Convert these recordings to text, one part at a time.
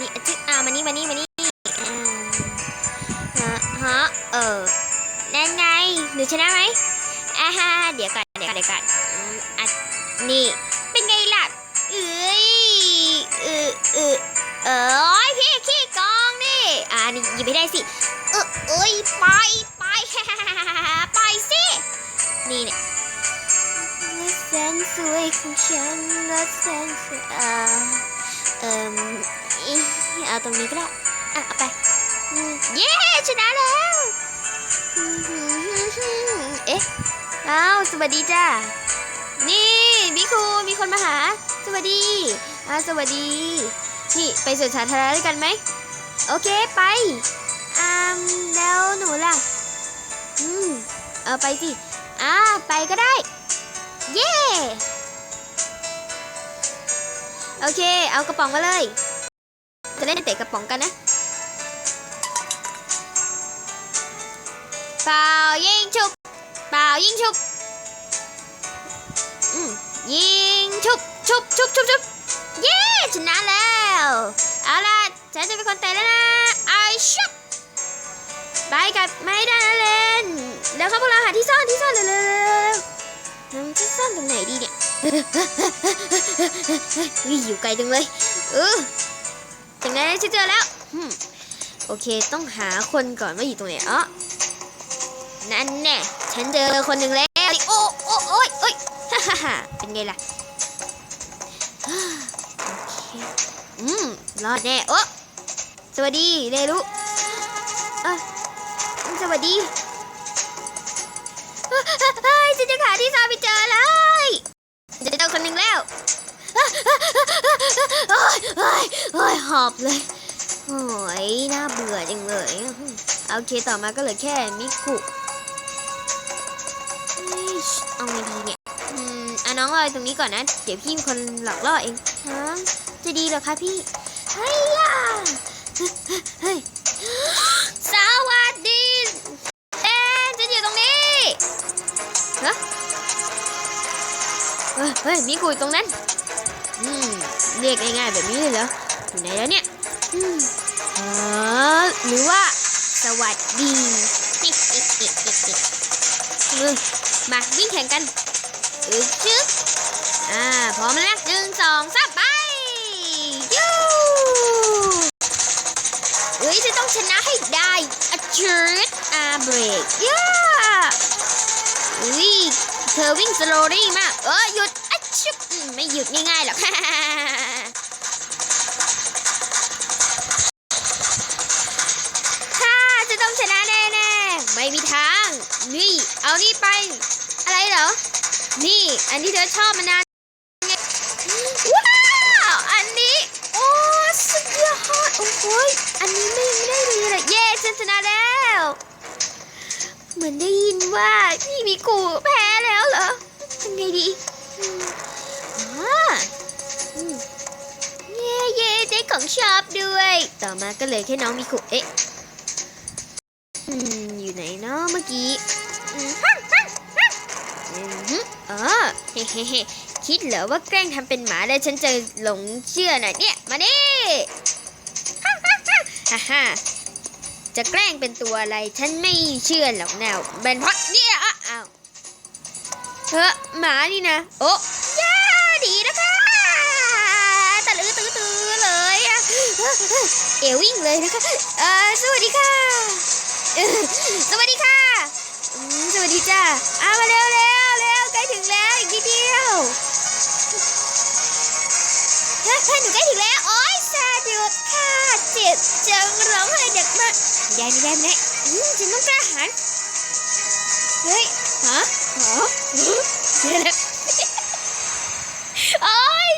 นี่จิอ่ามานี่มานี่มานี่ฮะเออแน่นไงหนูชนะไหมอ่าฮะเดี๋ยวก่อนเดี๋ยวก่อนเดี๋ยวก่อนอันนี่เป็นไงล่ะเอ้ยเออเออเออยพี่ขี้กองนี่อ่านี่ยิบไม่ได้สิเออเอ้ยไปไปไปสินี่เนี่ยแสนสวยของฉันและแสนสวยอ่าเอ่อ เอาตรงนี้ก็ได้ อะเอาไปอืมเย้ชนะแล้วอืมเอ๊ะอ้าวสวัสดีจ้า นี่มิคูมีคนมาหา สวัสดีอ่าสวัสดี นี่ไปสวนสาธารณะด้วยกันไหม โอเคไปอ่ามแล้วหนูล่ะ อืม เออไปสิ อ่าไปก็ได้ เย้ โอเค เอากระป๋องมาเลยจะ เล่นเตะกระป๋องกันนะเปล่ายิงชุบเปล่ายิงชุบอืมยิงชุบชุบชุบชุบชุบเย้ชนะแล้วเอาล่ะฉันจะเป็นคนเตะแล้วนะไอชุบไปกับไม่ได้นะเลนแล้วครับพวกเราหาที่ซ่อนที่ซ่อนเร็วๆๆๆๆที่ซ่อนตรงไหนดีเนี่ยอยอยู่ไกลจังเลยเออ ถึงไหนฉันเจอแล้วโอเคต้องหาคนก่อนว่าอยู่ตรงไหนอ๋อนั่นแน่ฉันเจอคนหนึ่งแล้วโอ้โอ้โอ้ยโอ้ยฮ่าฮ่าฮ่าเป็นไงล่ะโอเคอืมรอดแน่โอ้สวัสดีเรรุเอ้ยสวัสดีเฮ้ยฉันจะหาที่ซ่อนไม่เจอเลย อบเลยโอ้ยน่าเบื่อจังเลยโอเคต่อมาก็เหลือแค่มิคุเอาไงดีเนี่ยอืมอะน้องรอยตรงนี้ก่อนนะ เดี๋ยวพี่คนหลอกล่อเองฮะจะดีเหรอคะพี่ เฮ้ยย่าเฮ้ยสวัสดีเอ็นฉันอยู่ตรงนี้ฮะเฮ้ยมีกูอยู่ตรงนั้น อืม เรียกง่ายๆแบบนี้เลยเหรอ อยู่ไหนแล้วเนี่ยอืมเออหรือว่า สวัสดีอืมมาวิ่งแข่งกันอึชึบอ่า พร้อมแล้วหนึ่งสองสามไปยูเฮ้ยจะต้องชนะให้ได้อะชืดอาเบรกย่าอุ้ยเธอวิ่งสโลรี่มาก เออหยุดอะชุบอืมไม่หยุดง่ายๆหรอก นี่เอานี่ไป อะไรเหรอ นี่ อันที่เธอชอบมานานไงว้าวอันนี้โอ้สุดยอดโอ้โหยอันนี้ไม่ได้เลยเลยเย้ฉันชนะแล้ว เหมือนได้ยินว่าพี่มีกูแพ้แล้วเหรอทำไงดีอ่าเย้เย้ได้ของชอบด้วย ต่อมาก็เลยแค่น้องมีคุเอ๊ะอยู่ไหนเนาะเมื่อกี้ อืมฮั่นฮั่นฮั่นอืมฮึอ๋อเฮ้เฮ้คิดเหรอว่าแกล้งทำเป็นหมาแล้วฉันจะหลงเชื่อน่ะเนี่ย มาดิฮ่าฮ่าฮ่าฮ่าฮ่าจะแกล้งเป็นตัวอะไร ฉันไม่เชื่อหรอกแนวเป็นเพราะเนี่ยอะอ้าวเฮ้อหมานี่นะ โอ้ย่าดีนะคะตะลือตื้อตื้อเลยอะเอวิ่งเลยนะคะเออสวัสดีค่ะ สวัสดีค่ะ สวัสดีจ้าเอามาเร็วเร็วเร็วใกล้ถึงแล้วอีกนิดเดียวเฮ้ยเฮ้ยหนูใกล้ถึงแล้วโอ๊ยสะดุดค่ะเจ็บจังร้องไห้เด็กมากแดนแดนแดนอืมฉันต้องกล้าหาญเฮ้ยฮะฮะเดี๋ยวนะโอ๊ย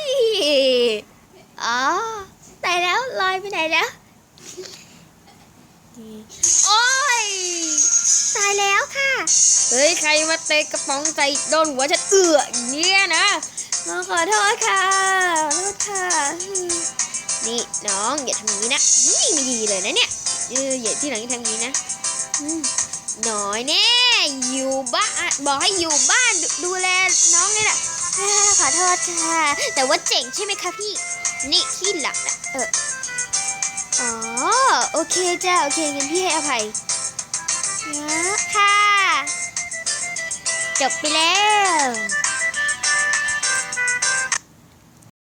อ๋อตายแล้วลอยไปไหนแล้วโอ๊ย เฮ้ยใครมาเตะกระป๋องใส่โดนหัวฉันเอืออเนี่ยนะน้องขอโทษค่ะขอโทษค่ะ นี่น้องอย่าทำอย่างนี้นะนี่ไม่ดีเลยนะเนี่ยเอออย่าที่หลังอย่าทำอย่างนี้นะหน่อยแน่อยู่บ้านบอกให้อยู่บ้านดูดูแลน้องนี่แหละอ่าขอโทษค่ะ แต่ว่าเจ๋งใช่ไหมคะพี่ นี่ที่หลังนะเอออ๋อโอเคจ้าโอเคงั้นพี่ให้อภัยนะค่ะ จบไปแล้ว